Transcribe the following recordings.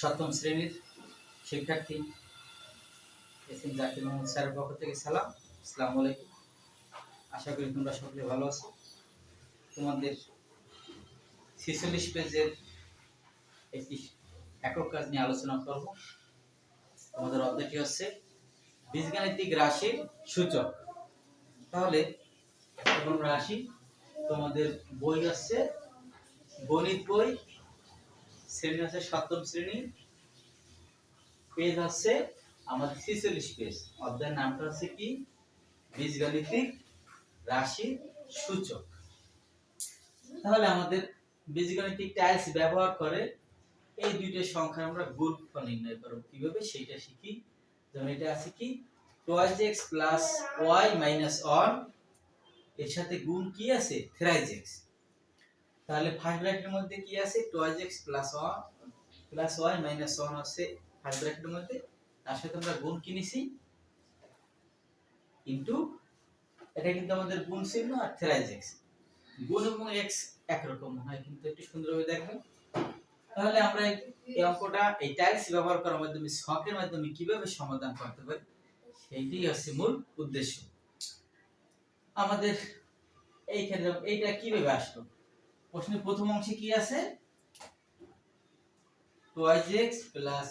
সপ্তম শ্রেণির শিক্ষার্থী এস এম জাকির মোহাম্মদ স্যারের পক্ষ থেকে সালাম। আসসালামু আলাইকুম। আশা করি তোমরা সকলে ভালো আছো। তোমাদের ছেচল্লিশ পেজের একটি একক কাজ নিয়ে আলোচনা করব। তোমাদের অধ্যায়টি হচ্ছে বীজগাণিতিক রাশির সূচক। তাহলে এখন আসি তোমাদের বই আছে, গণিত বই শ্রেণি আছে সপ্তম শ্রেণি। পেজ আছে আমাদের ছেচল্লিশ পেজ। অধ্যায়ের নামটা হচ্ছে কি? বীজগাণিতিক রাশি সূচক। তাহলে আমাদের বীজগাণিতিক টাইলস ব্যবহার করে এই দুইটা সংখ্যা আমরা গুণফল নির্ণয় করব কীভাবে সেটা শিখি। যেমন এটা আছে কি? Twice X plus Y minus one, এর সাথে গুণ কি আছে? থ্রাইজ এক্স তাহলে ফার্স্ট ব্র্যাকেটের মধ্যে কি আছে? Twice X plus one plus Y minus one আছে ফার্স্ট ব্র্যাকেটের মধ্যে। তার সাথে আমরা গুণ কিনেছি কিন্তু এটা কিন্তু আমাদের গুণ চিহ্ন আর থ্রাইজ এক্স গুণ এবং এক্স একরকম হয় কিন্তু একটু সুন্দরভাবে দেখবেন। তাহলে আমরা এই এই অঙ্কটা, এই টাইলস ব্যবহার করার মাধ্যমে শখের মাধ্যমে কীভাবে সমাধান করতে পারি? সেইটাই হচ্ছে মূল উদ্দেশ্য। আমাদের এইখানে যেমন এইটা কীভাবে আসলো? প্রশ্নের প্রথম অংশে কি আছে? টয়েস এক্স প্লাস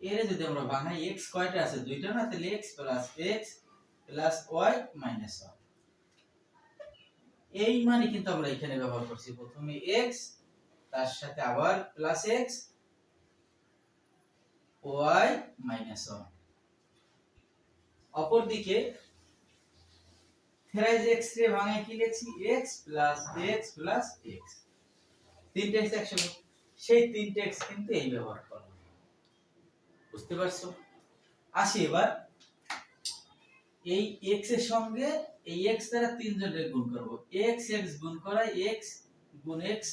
এর যদি আমরা বানাই এক্স কয়টা আছে? দুইটা না? তাহলে প্লাস ওয়াই মাইনাস ওয়ান এই মানে কিন্তু আমরা এখানে ব্যবহার করছি। প্রথমে এক্স তার সাথে আবার plus X Y minus one অপরদিকে থ্রাইজ এক্স রে ভাঙায় কি লিখছি? X plus X plus X তিনটে এক্স সেই তিনটে এক্স কিন্তু এই ব্যবহার করলাম বুঝতে পারছ? আসি এবার। এই এক্সের সঙ্গে এই এক্স দ্বারা তিনজনের গুণ করব। এক্স এক্স গুণ করা এক্স গুণ এক্স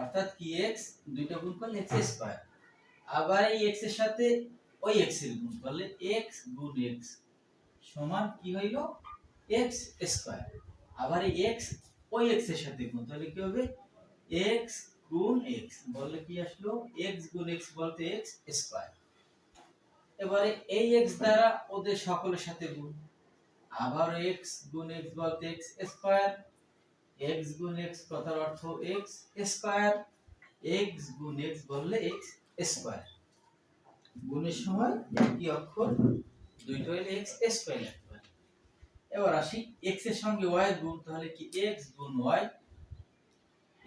অর্থাৎ কি এক্স দুইটা গুণ করলে এক্স স্কয়ার আবার এই এক্সের সাথে ওই এক্সের গুণ করলে এক্স গুণ এক্স সমান কি হইল? এক্স স্কয়ার আবার এই এক্স ওই এক্সের সাথে গুণ, তাহলে কি হবে? এক্স গুণ এক্স বললে কি আসলো? এক্স গুণ এক্স বলতে এক্স স্কয়ার এবারে এই এক্স দ্বারা ওদের সকলের সাথে গুণ। আবার এক্স গুণ এক্স বলতে এক্স স্কয়ার এক্স গুণ এক্স কথার অর্থ এক্স স্কয়ার এক্স গুণ এক্স বললে এক্স স্কয়ার গুণের সময় একই অক্ষর, দুইটা হইলে এক্স স্কয়ার এবার আসি x এর সঙ্গে ওয়াই গুণ, তাহলে কি x গুণ ওয়াই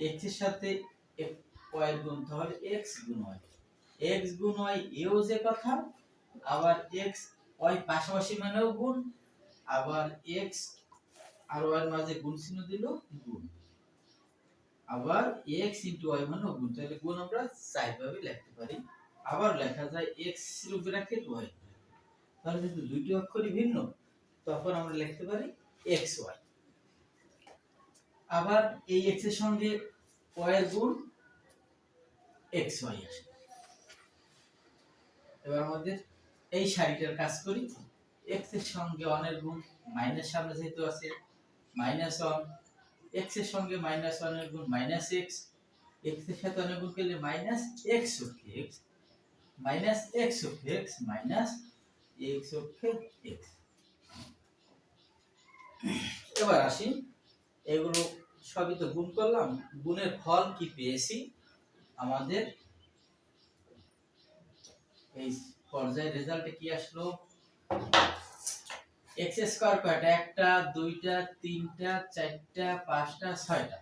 এক্সের সাথে ওয়াই গুণ, তাহলে এক্স গুণ ওয়াই এক্স গুণ ওয়াই এও যে কথা, আবার এক্স ওয়াই পাশাপাশি মানেও গুণ, আবার এক্স আর ওয়াই এর মাঝে গুণ চিহ্ন দিল গুণ। আবার x ইন্টু ওয়াই মানেও গুণ, তাহলে গুণ আমরা চারভাবে লিখতে পারি। আবার লেখা যায় x এর ব্র্যাকেট ওয়াই তাহলে যেহেতু দুইটি অক্ষরই ভিন্ন। তখন আমরা লিখতে পারি এক্স ওয়াই আবার এই এক্সের সঙ্গে ওয়াই এর গুণ এক্স ওয়াই আসে এবার আমাদের এই সারিটার কাজ করি। এক্সের সঙ্গে ওয়ানের গুণ মাইনাস সামনে যেহেতু আছে মাইনাস ওয়ান এক্সের সঙ্গে মাইনাস ওয়ানের গুণ মাইনাস এক্স এক্সের সাথে অনেক গুণ করলে মাইনাস এক্স অক্ষে এক্স মাইনাস এক্স অক্ষে এক্স মাইনাস এক্স অক্ষে এক্স এবার আসি। এগুলো সবই তো গুণ করলাম। গুণের ফল কি পেয়েছি? আমাদের এই পর্যায়ে রেজাল্টে কি আসলো? এক্স স্কয়ার কয়টা একটা, দুইটা, তিনটা, চারটা, পাঁচটা, ছয়টা।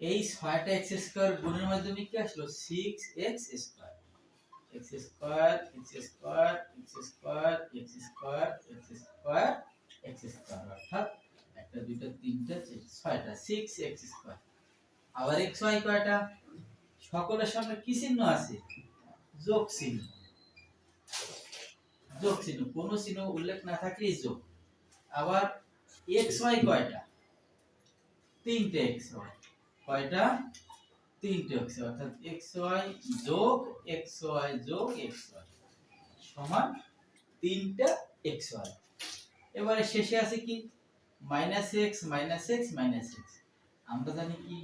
এই ছয়টা এক্স স্কয়ার গুণের মাধ্যমে কি আসলো? Six X square X square X square X square X square X square X square অর্থাৎ একটা, দুইটা, তিনটা ছয়টা সিক্স এক্স স্কয়ার আবার এক্স ওয়াই কয়টা? সকলের সঙ্গে কি চিহ্ন আছে? যোগ চিহ্ন। যোগ চিহ্ন, কোনো চিহ্ন উল্লেখ না থাকলেই যোগ। আবার এক্স ওয়াই কয়টা? তিনটে এক্স ওয়াই কয়টা? তিনটে এক্স অর্থাৎ এক্স ওয়াই যোগ এক্স ওয়াই যোগ এক্স ওয়াই সমান তিনটা এক্স ওয়াই এবারে শেষে আছে কি? Minus X minus X minus X আমরা জানি কি?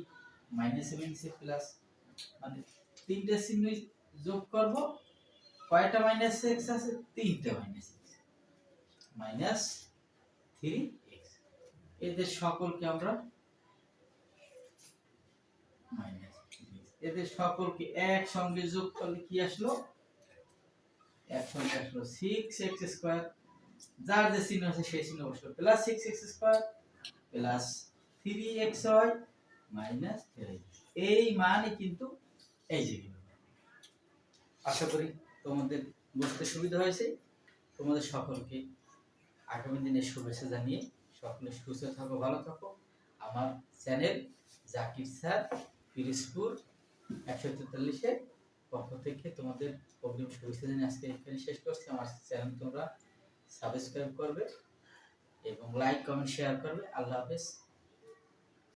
মাইনাস সেভেন প্লাস মানে তিনটে চিহ্ন যোগ করব। কয়টা মাইনাস এক্স আছে? তিনটে minus X minus three X এদের সকলকে আমরা মাইনাস এদের সকলকে একসঙ্গে যোগ করলে কি আসলো? একসঙ্গে আসলো সিক্স এক্স স্কোয়ার যার যে চিহ্ন আছে সেই চিহ্ন বসল plus six X square plus three X হয় মাইনাস থ্রি এই মানই কিন্তু এই যে আশা করি তোমাদের বুঝতে সুবিধা হয়েছে। তোমাদের সকলকে আগামী দিনের শুভেচ্ছা জানিয়ে সকলে সুস্থ থাকো, ভালো থাকো। আমার চ্যানেল জাকির স্যার পিরিসপুর একশো তেতাল্লিশের পক্ষ থেকে তোমাদের অগ্রিম শুভেচ্ছা জানিয়ে আজকে এখানে শেষ করছি। আমার চ্যানেল তোমরা সাবস্ক্রাইব করবে এবং লাইক কমেন্ট শেয়ার করবে। আল্লাহ হাফেজ।